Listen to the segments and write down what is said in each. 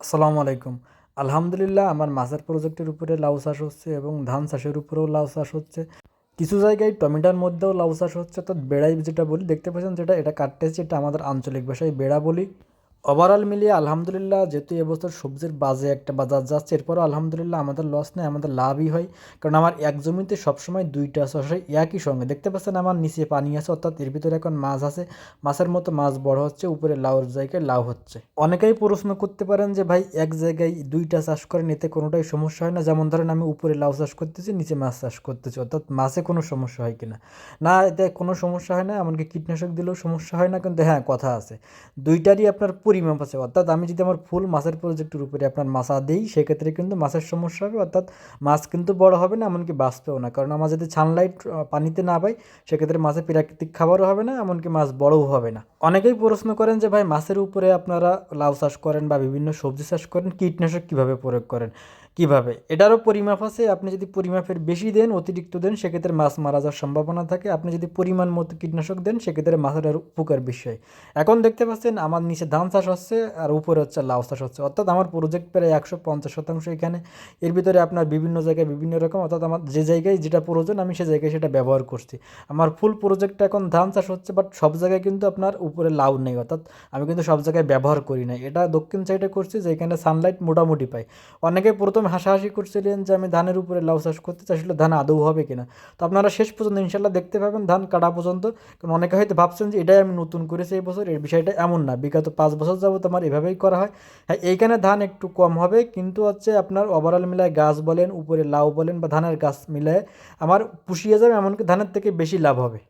আসসালামু আলাইকুম। আলহামদুলিল্লাহ, আমার মাছের প্রজেক্টের উপরে লাউ চাষ হচ্ছে এবং ধান চাষের উপরেও লাউ চাষ হচ্ছে। কিছু জায়গায় টমেটোর মধ্যেও লাউ চাষ হচ্ছে, অর্থাৎ বেড়াই যেটা বলি, দেখতে পাচ্ছেন যেটা, এটা কাটতেছি এটা আমাদের আঞ্চলিক ভাষায় বেড়া বলি। ওভারঅল মিলিয়ে আলহামদুলিল্লাহ, যেহেতু এবছর সবজির বাজে একটা বাজার যাচ্ছে, এরপরও আলহামদুলিল্লাহ আমাদের লস নেই, আমাদের লাভই হয়। কারণ আমার এক জমিতে সবসময় দুইটা চাষ হয়, একই সঙ্গে। দেখতে পাচ্ছেন আমার নিচে পানি আছে, অর্থাৎ এর ভিতরে এখন মাছ আছে। মাছের মতো মাছ বড় হচ্ছে, উপরে লাউর জায়গায় লাউ হচ্ছে। অনেকেই প্রশ্ন করতে পারেন যে, ভাই, এক জায়গায় দুইটা চাষ করেন, এতে কোনোটাই সমস্যা হয় না? যেমন ধরেন, আমি উপরে লাউ চাষ করতেছি, নিচে মাছ চাষ করতেছি, অর্থাৎ মাছে কোনো সমস্যা হয় কিনা? না, এতে কোনো সমস্যা হয় না, এমনকি কীটনাশক দিলেও সমস্যা হয় না, কিন্তু হ্যাঁ কথা আছে। দুইটারই আপনার পরিমাপ আছে। অর্থাৎ আমি যদি আমার ফুল মাছের প্রজেক্টের উপরে আপনার মাছা দিই, সেক্ষেত্রে কিন্তু মাছের সমস্যা হবে। অর্থাৎ মাছ কিন্তু বড় হবে না, এমনকি বাঁচবেও না। কারণ আমার যদি ছানলাইট পানিতে না পাই, সেক্ষেত্রে মাছের প্রাকৃতিক খাবারও হবে না, এমনকি মাছ বড়ও হবে না। অনেকেই প্রশ্ন করেন যে, ভাই মাছের উপরে আপনারা লাউ চাষ করেন বা বিভিন্ন সবজি চাষ করেন, কীটনাশক কীভাবে প্রয়োগ করেন? কীভাবে? এটারও পরিমাপ আছে। আপনি যদি পরিমাপের বেশি দেন, অতিরিক্ত দেন, সেক্ষেত্রে মাছ মারা যাওয়ার সম্ভাবনা থাকে। আপনি যদি পরিমাণ মতো কীটনাশক দেন, সেক্ষেত্রে মাছের আর উপকার বিষয় এখন দেখতে পাচ্ছেন, আমার নিচে ধান চাষ হচ্ছে আর উপরে হচ্ছে লাউ চাষ হচ্ছে। অর্থাৎ আমার প্রজেক্ট প্রায় একশো পঞ্চাশ শতাংশ এখানে। এর ভিতরে আপনার বিভিন্ন জায়গায় বিভিন্ন রকম, অর্থাৎ আমার যে জায়গায় যেটা প্রয়োজন, আমি সে জায়গায় সেটা ব্যবহার করছি। আমার ফুল প্রজেক্টটা এখন ধান চাষ হচ্ছে বাট সব জায়গায় কিন্তু আপনার উপরে লাউ নেই। অর্থাৎ আমি কিন্তু সব জায়গায় ব্যবহার করি না। এটা দক্ষিণ সাইডে করছি, যেখানে সানলাইট মোটামুটি পাই। অনেকে প্রথমে হাসাহাসি করছিলেন যে আমি ধানের উপরে লাউ চাষ করতে চাই, আসলে ধান আদৌ হবে কিনা। তো আপনারা শেষ পর্যন্ত ইনশাল্লাহ দেখতে পাবেন ধান কাটা পর্যন্ত। কারণ অনেকে হয়তো ভাবছেন যে এটাই আমি নতুন করেছি এই বছর, এর বিষয়টা এমন না। বিগত পাঁচ বছর যাবত আমার এভাবেই করা হয়। হ্যাঁ এইখানে ধান একটু কম হবে, কিন্তু হচ্ছে আপনার ওভারঅল মিলায় গাছ বলেন, উপরে লাউ বলেন বা ধানের গাছ মিলায় আমার পুষিয়ে যাবে, এমনকি ধানের থেকে বেশি লাভ হবে।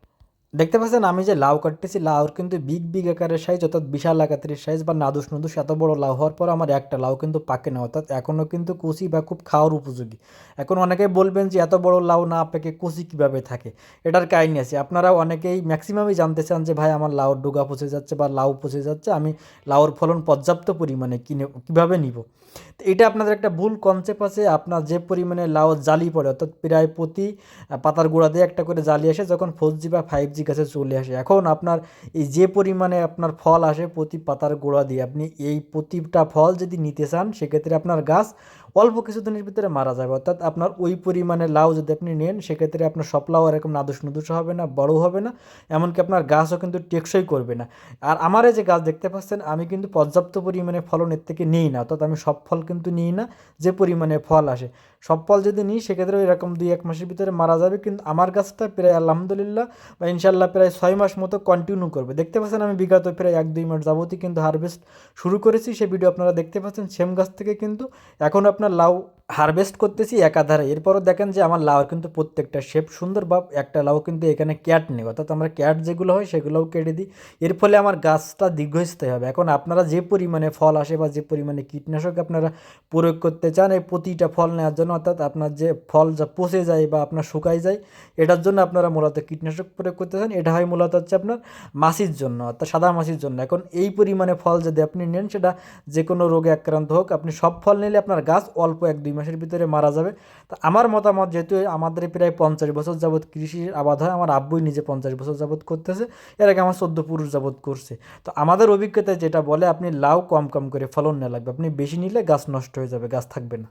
দেখতে পাচ্ছেন, আমি যে লাউ কাটতেছি, লাউর কিন্তু বিগ বিগ আকারের সাইজ অর্থাৎ বিশাল আকারের সাইজ বা নাদুস নুদুস এত বড় লাউ হওয়ার পর আমার একটা লাউ কিন্তু পাকে না। অর্থাৎ এখনও কিন্তু কুচি বা খুব খাওয়ার উপযোগী। এখন অনেকেই বলবেন যে, এত বড় লাউ না পেকে কুচি কীভাবে থাকে? এটার কাহিনি আছে। আপনারা অনেকেই ম্যাক্সিমামই জানতে চান যে, ভাই, আমার লাউর ডোগা পচে যাচ্ছে বা লাউ পচে যাচ্ছে, আমি লাউর ফলন পর্যাপ্ত পরিমাণে কিনে, কীভাবে নিব? তো এটা আপনাদের একটা ভুল কনসেপ্ট আছে। আপনার যে পরিমাণে লাউ জালি পড়ে, অর্থাৎ প্রায় প্রতি পাতার গোড়া দিয়ে একটা করে জালি আসে, যখন ফোর জি বা ফাইভ জি গাছে চলে আসে। এখন আপনার এই যে পরিমাণে আপনার ফল আসে প্রতি পাতার গোড়া দিয়ে, আপনি এই প্রতিটা ফল যদি নিতে চান, সেক্ষেত্রে আপনার গাছ অল্প কিছুদিনের ভিতরে মারা যাবে। অর্থাৎ আপনার ওই পরিমাণে লাউ যদি আপনি নেন, সেক্ষেত্রে আপনার সব লাউ এরকম নাদুস নুদুস হবে না বড় হবে না, এমনকি আপনার গাছও কিন্তু টেকসই করবে না। আর আমার যে গাছ দেখতে পাচ্ছেন, আমি কিন্তু পর্যাপ্ত পরিমাণে ফলন এর থেকে নিই না, অর্থাৎ আমি সব ফল কিন্তু নিই না, যে পরিমাণে ফল আসে। সব ফল যদি নিই সেক্ষেত্রে ওই এরকম দুই এক মাসের ভিতরে মারা যাবে, কিন্তু আমার গাছটা প্রায় আলহামদুলিল্লাহ বা প্রায় ছয় মাস মতো কন্টিনিউ করবে। দেখতে পাচ্ছেন আমি বিগত প্রায় এক, দুই মাস যাবতীয় কিন্তু হারভেস্ট শুরু করেছি। সেই ভিডিও আপনারা দেখতে পাচ্ছেন। সেম গাছ থেকে কিন্তু এখন আপনার লাউ হারভেস্ট করতেছি একাধারে। এরপরও দেখেন যে আমার লাউর কিন্তু প্রত্যেকটা শেপ সুন্দর বা একটা লাউ কিন্তু এখানে ক্যাট নেই। অর্থাৎ আমরা ক্যাট যেগুলো হয় সেগুলোও কেটে দিই। এর ফলে আমার গাছটা দীর্ঘস্থায়ী হবে। এখন আপনারা যে পরিমাণে ফল আসে বা যে পরিমাণে কীটনাশক আপনারা প্রয়োগ করতে চান, এই প্রতিটা ফল নেওয়ার জন্য অর্থাৎ আপনার যে ফল যা পচে যায় বা আপনার শুকাই যায়, এটার জন্য আপনারা মূলত কীটনাশক প্রয়োগ করতে চান। এটা হয় মূলত হচ্ছে আপনার মাছির জন্য, অর্থাৎ সাদা মাছির জন্য। এখন এই পরিমাণে ফল যদি আপনি নেন, সেটা যে কোনো রোগে আক্রান্ত হোক, আপনি সব ফল নিলে আপনার গাছ অল্প এক দুই মাসের ভিতরে মারা যাবে। তো আমার মতামত যেহেতু আমাদের প্রায় পঞ্চাশ বছর যাবৎ কৃষির আবাদ হয়, আমার আব্বুই নিজে পঞ্চাশ বছর যাবৎ করতেছে, এর আগে আমার চোদ্দ পুরুষ যাবৎ করছে। তো আমাদের অভিজ্ঞতায় যেটা বলে, আপনি লাউ কম কম করে ফলন নেওয়া লাগবে, আপনি বেশি নিলে গাছ নষ্ট হয়ে যাবে, গাছ থাকবে না।